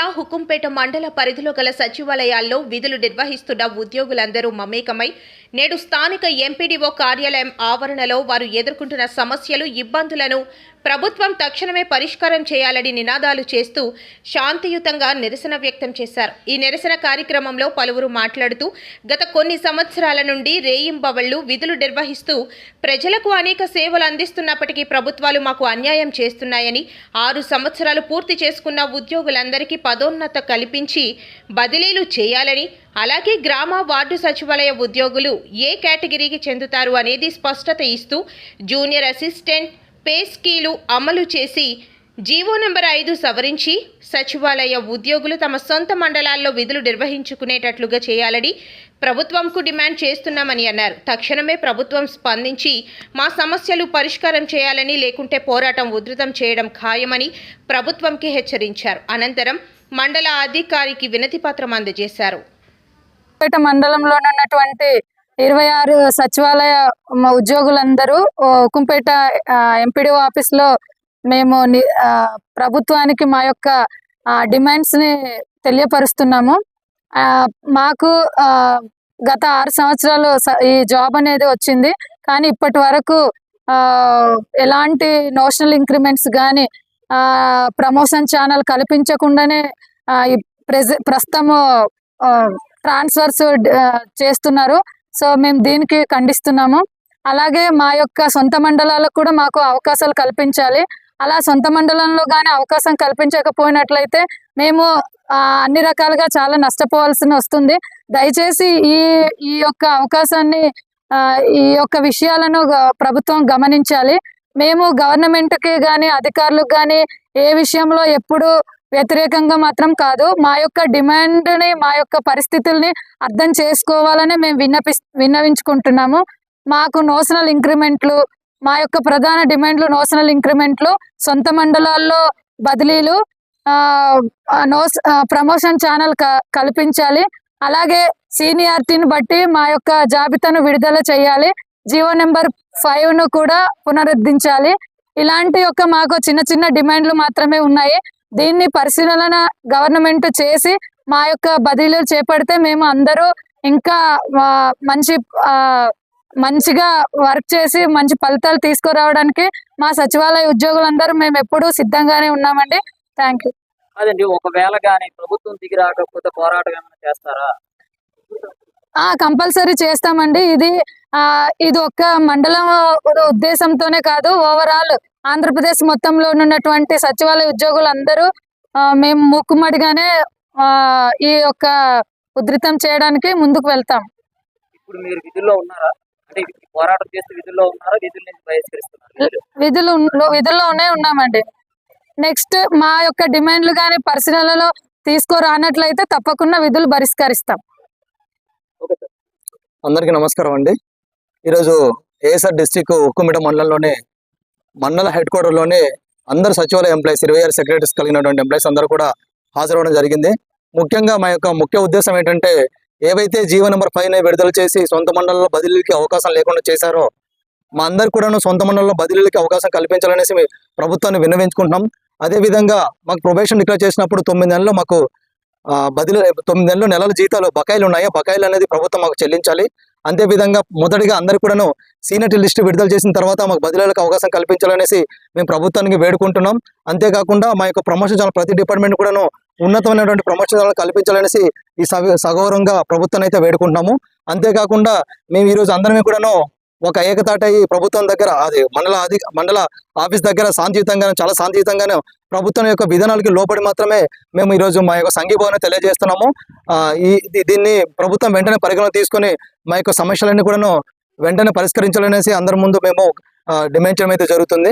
జిల్లా హుకుంపేట మండల పరిధిలో గల సచివాలయాల్లో విధులు నిర్వహిస్తున్న ఉద్యోగులందరూ మమేకమై నేడు స్థానిక ఎంపీడీఓ కార్యాలయం ఆవరణలో వారు ఎదుర్కొంటున్న సమస్యలు ఇబ్బందులను ప్రభుత్వం తక్షణమే పరిష్కారం చేయాలని నినాదాలు చేస్తూ శాంతియుతంగా నిరసన వ్యక్తం చేశారు. ఈ నిరసన కార్యక్రమంలో పలువురు మాట్లాడుతూ గత కొన్ని సంవత్సరాల నుండి రేయింబవళ్ళు విధులు నిర్వహిస్తూ ప్రజలకు అనేక సేవలు అందిస్తున్నప్పటికీ ప్రభుత్వాలు మాకు అన్యాయం చేస్తున్నాయని ఆరు సంవత్సరాలు పూర్తి చేసుకున్న ఉద్యోగులందరికీ పదోన్నత కల్పించి బదిలీలు చేయాలని అలాగే గ్రామ వార్డు సచివాలయ ఉద్యోగులు ఏ కేటగిరీకి చెందుతారు అనేది స్పష్టత ఇస్తూ జూనియర్ అసిస్టెంట్ పే స్కీలు అమలు చేసి జీవో నెంబర్ ఐదు సవరించి సచివాలయ ఉద్యోగులు తమ సొంత మండలాల్లో విధులు నిర్వహించుకునేటట్లుగా చేయాలని ప్రభుత్వంకు డిమాండ్ చేస్తున్నామని అన్నారు. తక్షణమే ప్రభుత్వం స్పందించి మా సమస్యలు పరిష్కారం చేయాలని లేకుంటే పోరాటం ఉధృతం చేయడం ఖాయమని ప్రభుత్వంకి హెచ్చరించారు. అనంతరం మండల అధికారికి వినతిపత్రం అందజేశారు. పేట మండలంలోనున్నటువంటి ఇరవై ఆరు సచివాలయ ఉద్యోగులందరూ ఉక్కుంపేట ఎంపీడీఓ ఆఫీస్లో మేము ఆ, ప్రభుత్వానికి మా యొక్క డిమాండ్స్ని తెలియపరుస్తున్నాము. ఆ, మాకు ఆ, గత ఆరు సంవత్సరాలు ఈ జాబ్ అనేది వచ్చింది. కానీ ఇప్పటి వరకు ఆ, ఎలాంటి నోషనల్ ఇంక్రిమెంట్స్ కానీ ప్రమోషన్ ఛానల్ కల్పించకుండానే ప్రస్తుతము ట్రాన్స్ఫర్స్ చేస్తున్నారు. సో మేము దీనికి ఖండిస్తున్నాము. అలాగే మా యొక్క సొంత మండలాలకు కూడా మాకు అవకాశాలు కల్పించాలి. అలా సొంత మండలంలో కానీ అవకాశం కల్పించకపోయినట్లయితే మేము అన్ని రకాలుగా చాలా నష్టపోవాల్సి వస్తుంది. దయచేసి ఈ ఈ యొక్క అవకాశాన్ని ఈ యొక్క విషయాలను ప్రభుత్వం గమనించాలి. మేము గవర్నమెంట్కి కానీ అధికారులకు కానీ ఏ విషయంలో ఎప్పుడు వ్యతిరేకంగా మాత్రం కాదు. మా యొక్క డిమాండ్ని మా యొక్క పరిస్థితుల్ని అర్థం చేసుకోవాలని మేము విన్నపి విన్నవించుకుంటున్నాము. మాకు నోషనల్ ఇంక్రిమెంట్లు మా యొక్క ప్రధాన డిమాండ్లు నోషనల్ ఇంక్రిమెంట్లు సొంత మండలాల్లో బదిలీలు ఆ, నోస్ ప్రమోషన్ ఛానల్ క- కల్పించాలి. అలాగే సీనియారిటీని బట్టి మా యొక్క జాబితాను విడుదల చేయాలి. జీవో నెంబర్ ఫైవ్ను కూడా పునరుద్ధరించాలి ఇలాంటి యొక్క మాకు చిన్న చిన్న డిమాండ్లు మాత్రమే ఉన్నాయి. దీన్ని పరిశీలన గవర్నమెంట్ చేసి మా యొక్క బదిలీలు చేపడితే మేము అందరూ ఇంకా మంచి మంచిగా వర్క్ చేసి మంచి ఫలితాలు తీసుకురావడానికి మా సచివాలయ ఉద్యోగులందరూ మేము ఎప్పుడూ సిద్ధంగానే ఉన్నామండి. Thank you. అదండి ఒకవేళ కానీ ప్రభుత్వం దిగి రాకపోతే పోరాటం ఏమైనా చేస్తారా? ఆ కంపల్సరీ చేస్తామండి. ఇది ఆ ఇది ఒక్క మండలం ఉద్దేశంతోనే కాదు ఓవరాల్ ఆంధ్రప్రదేశ్ మొత్తంలో ఉన్నటువంటి సచివాలయ ఉద్యోగులందరూ ఆ, మేము మూకుమ్మడిగానే ఆ, ఈ యొక్క ఉధృతం చేయడానికి ముందుకు వెళ్తాం. ఇప్పుడు మీరు విధుల్లో ఉన్నారా? అంటే ఇది పోరాటం చేస్తే విధుల్లో ఉన్నారా? విధుల నుంచి బహిష్కరిస్తున్నారు విధులు ఉన్న- విధుల్లోనే ఉన్నామండి. నెక్స్ట్ మా యొక్క డిమాండ్లు కానీ పరిశీలనలో తీసుకురానట్లయితే తప్పకుండా విధులు బహిష్కరిస్తాం. Okay sir. అందరికీ నమస్కారం అండి. ఈరోజు ఏఎస్ఆర్ డిస్టిక్ ఉక్కుమిట మండలంలోనే మండల హెడ్ క్వార్టర్లోనే అందరు సచివాలయ ఎంప్లాయీస్ ఇరవై ఆరు సెక్రటరీస్ కలిగినటువంటి ఎంప్లాయీస్ అందరూ కూడా హాజరవడం జరిగింది. ముఖ్యంగా మా యొక్క ముఖ్య ఉద్దేశం ఏంటంటే ఏవైతే జీవో నెంబర్ ఫైవ్ విడుదల చేసి సొంత మండలంలో బదిలీలకి అవకాశం లేకుండా చేశారో మా అందరు కూడాను సొంత మండలంలో బదిలీలకి అవకాశం కల్పించాలనేసి మేము ప్రభుత్వాన్ని విన్నవించుకుంటున్నాం. అదేవిధంగా మాకు ప్రొబేషన్ డిక్లేర్ చేసినప్పుడు తొమ్మిది నెలలు మాకు బదిలీ తొమ్మిది నెలలు నెలల జీతాలు బకాయిలు ఉన్నాయి. బకాయిలు అనేది ప్రభుత్వం మాకు చెల్లించాలి. అంతేవిధంగా మొదటిగా అందరికీ కూడాను సీనియర్ లిస్ట్ విడుదల చేసిన తర్వాత మాకు బదిలీలకు అవకాశం కల్పించాలనేసి మేము ప్రభుత్వానికి వేడుకుంటున్నాం. అంతేకాకుండా మా యొక్క ప్రమోషన్ చాలా ప్రతి డిపార్ట్మెంట్ కూడాను ఉన్నతమైనటువంటి ప్రమోషన్ కల్పించాలనేసి ఈ సగ సగౌరవంగా ప్రభుత్వాన్ని అయితే వేడుకుంటున్నాము. అంతేకాకుండా మేము ఈరోజు అందరమే కూడాను ఒక ఏకతాట ఈ ప్రభుత్వం దగ్గర అది మండల అధి మండల ఆఫీస్ దగ్గర శాంతియుతంగానే చాలా శాంతియుతంగానే ప్రభుత్వం యొక్క విధానాలకి లోపడి మాత్రమే మేము ఈరోజు మా యొక్క సంఘీభావన తెలియజేస్తున్నాము. ఈ దీన్ని ప్రభుత్వం వెంటనే పరిగణన తీసుకొని మా యొక్క సమస్యలన్నీ కూడాను వెంటనే పరిష్కరించాలనేసి అందరి ముందు మేము డిమాండ్ చేయడం అయితే జరుగుతుంది.